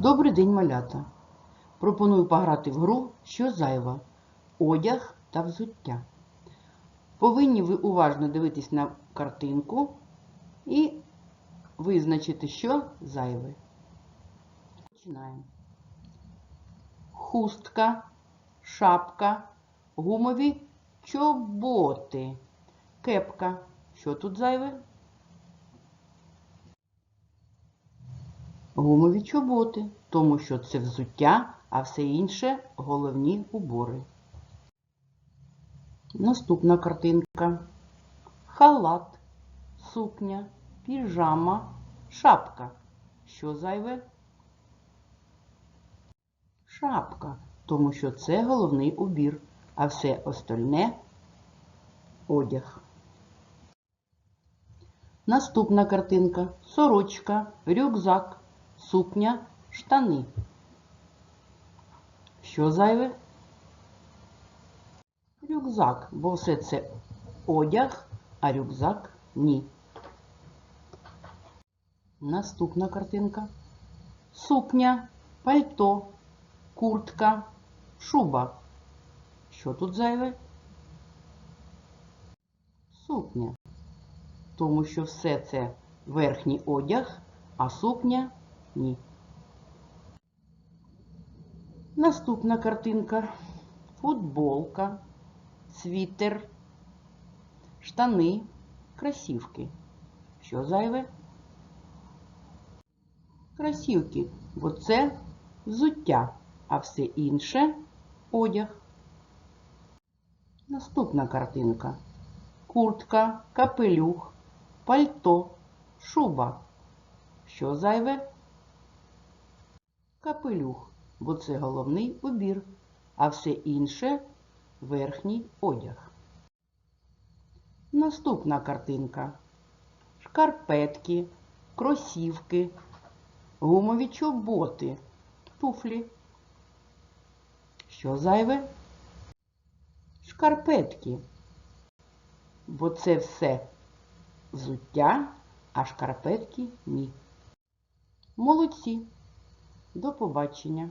Добрий день, малята! Пропоную пограти в гру Що зайва? Одяг та взуття. Повинні ви уважно дивитись на картинку і визначити, що зайве. Починаємо. Хустка, шапка, гумові чоботи, кепка. Що тут зайве? Гумові чоботи, тому що це взуття, а все інше головні убори. Наступна картинка. Халат, сукня, піжама, шапка. Що зайве? Шапка, тому що це головний убір, а все остальне одяг. Наступна картинка. Сорочка, рюкзак, сукня, штани. Що зайве? Рюкзак, бо все це одяг, а рюкзак ні. Наступна картинка. Сукня, пальто, куртка, шуба. Що тут зайве? Сукня. Тому що все це верхній одяг, а сукня ні. Наступна картинка. Футболка, світер, штани, кросівки. Що зайве? Кросівки, бо це взуття, а все інше одяг. Наступна картинка. Куртка, капелюх, пальто, шуба. Що зайве? Капелюх, бо це головний убір, а все інше верхній одяг. Наступна картинка. Шкарпетки, кросівки, гумові чоботи, туфлі. Що зайве? Шкарпетки, бо це все взуття, а шкарпетки ні. Молодці. До побачення.